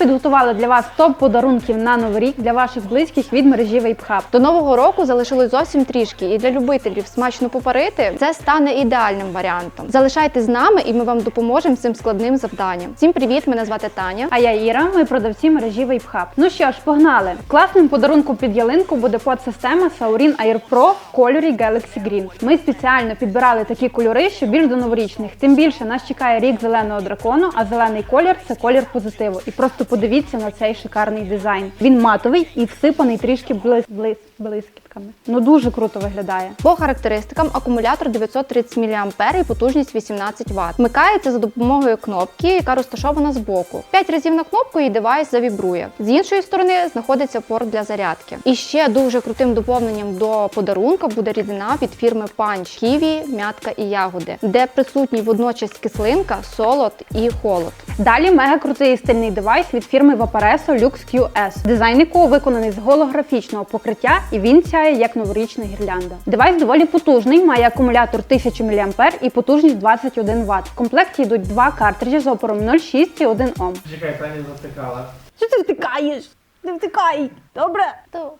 підготували для вас топ подарунків на новий рік для ваших близьких від мережі Вейпхаб. До нового року залишилось зовсім трішки, і для любителів смачно попарити це стане ідеальним варіантом. Залишайтесь з нами, і ми вам допоможемо з цим складним завданням. Всім привіт! Мене звати Таня. А я Іра, ми продавці мережі Вейпхаб. Ну що ж, погнали! Класним подарунком під ялинку буде подсистема Saurin Air Pro в кольорі Galaxy Green. Ми спеціально підбирали такі кольори, що більш до новорічних. Тим більше нас чекає рік зеленого дракону, а зелений колір це колір позитиву. І просто подивіться на цей шикарний дизайн. Він матовий і всипаний трішки блис, блис, блискітками. Ну дуже круто виглядає. По характеристикам акумулятор 930 мА і потужність 18 Вт. Вмикається за допомогою кнопки, яка розташована збоку. П'ять разів на кнопку і девайс завібрує. З іншої сторони знаходиться порт для зарядки. І ще дуже крутим доповненням до подарунка буде рідина від фірми Punch ківі, м'ятка і ягоди, де присутні водночас кислинка, солод і холод. Далі мега крутий стильний девайс від фірми Vaporesso Lux QS, дизайн якого виконаний з голографічного покриття, і він сяє як новорічна гірлянда. Девайс доволі потужний, має акумулятор 1000 мА і потужність 21 Вт. В комплекті йдуть два картриджі з опором 0,6 і 1 Ом. Чекай, Таня затикала. Що ти втикаєш? Не втикай! Добре? Добре.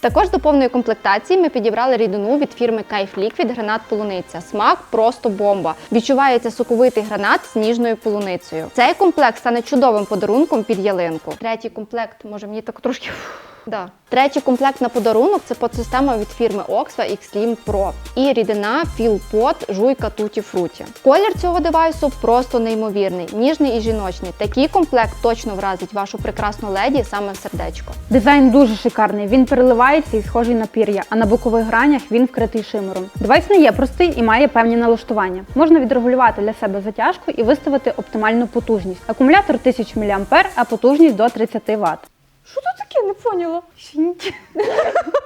Також до повної комплектації ми підібрали рідину від фірми Кайф Ліквід гранат полуниця. Смак просто бомба. Відчувається соковитий гранат з ніжною полуницею. Цей комплект стане чудовим подарунком під ялинку. Третій комплект, може мені так трошки. Да. Третій комплект на подарунок це подсистема від фірми Oxva X-Slim Pro і рідина Feel Pot жуйка Tutti Frutti. Колір цього девайсу просто неймовірний, ніжний і жіночний. Такий комплект точно вразить вашу прекрасну леді саме в сердечко. Дизайн дуже шикарний. Він переливається і схожий на пір'я, а на бокових гранях він вкритий шимером. Девайс не є простий і має певні налаштування. Можна відрегулювати для себе затяжку і виставити оптимальну потужність. Акумулятор 1000 мА, а потужність до 30 Вт. Що тут таке? Не поняла.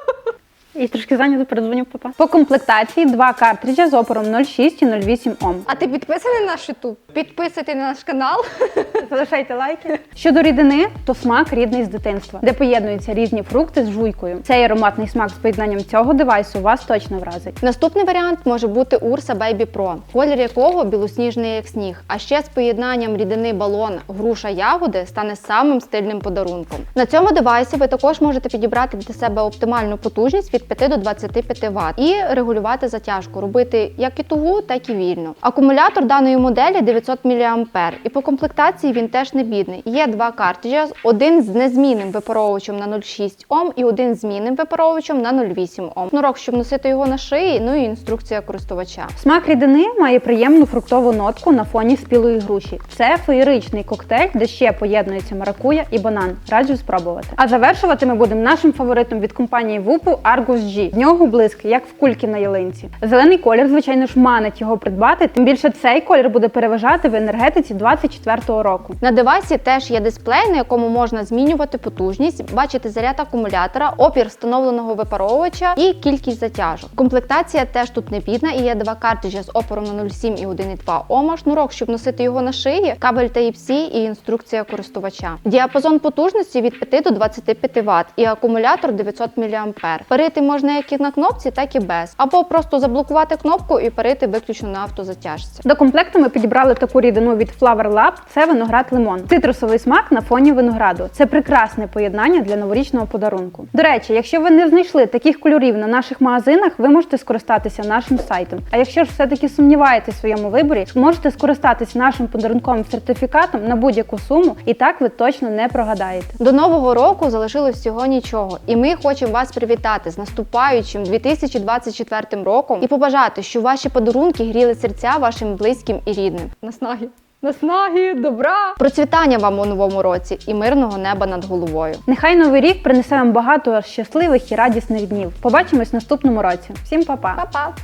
І трошки зайнято передзвоню папа. По комплектації два картриджа з опором 0,6 і 0,8 Ом. А ти підписаний на наш YouTube? Підписуйте на наш канал. Залишайте лайки. Щодо рідини, то смак рідний з дитинства, де поєднуються різні фрукти з жуйкою. Цей ароматний смак з поєднанням цього девайсу вас точно вразить. Наступний варіант може бути Ursa Baby Pro, колір якого білосніжний як сніг. А ще з поєднанням рідини балон груша ягоди стане самим стильним подарунком. На цьому девайсі ви також можете підібрати для себе оптимальну потужність від 5 до 25 Вт і регулювати затяжку, робити як і тугу, так і вільно. Акумулятор даної моделі 900 мА, і по комплектації він теж не бідний. Є два картриджа, один з незмінним випаровувачем на 0,6 Ом і один з змінним випаровувачем на 0,8 Ом. Шнурок, щоб носити його на шиї, ну і інструкція користувача. Смак рідини має приємну фруктову нотку на фоні спілої груші. Це феєричний коктейль, де ще поєднується маракуя і банан. Раджу спробувати. А завершувати ми будемо нашим фаворитом від компанії Вупу G. В нього блиск, як в кульки на ялинці. Зелений колір, звичайно ж, манить його придбати. Тим більше цей колір буде переважати в енергетиці 24-го року. На девайсі теж є дисплей, на якому можна змінювати потужність, бачити заряд акумулятора, опір встановленого випаровувача і кількість затяжок. Комплектація теж тут не бідна і є два картриджі з опором на 0,7 і 1,2 Ома, шнурок, щоб носити його на шиї, кабель Type-C і інструкція користувача. Діапазон потужності від 5 до 25 Вт і акумулятор 900 мА. Можна як і на кнопці, так і без. Або просто заблокувати кнопку і парити виключно на автозатяжці. До комплекту ми підібрали таку рідину від Flower Lab. Це виноград лимон. Цитрусовий смак на фоні винограду. Це прекрасне поєднання для новорічного подарунку. До речі, якщо ви не знайшли таких кольорів на наших магазинах, ви можете скористатися нашим сайтом. А якщо ж все-таки сумніваєтесь в своєму виборі, можете скористатися нашим подарунковим сертифікатом на будь-яку суму, і так ви точно не прогадаєте. До нового року залишилось всього нічого, і ми хочемо вас привітати з наступаючим 2024 роком і побажати, щоб ваші подарунки гріли серця вашим близьким і рідним. Наснаги, наснаги, добра, процвітання вам у новому році і мирного неба над головою. Нехай новий рік принесе вам багато щасливих і радісних днів. Побачимось в наступному році. Всім па-па! Па-па!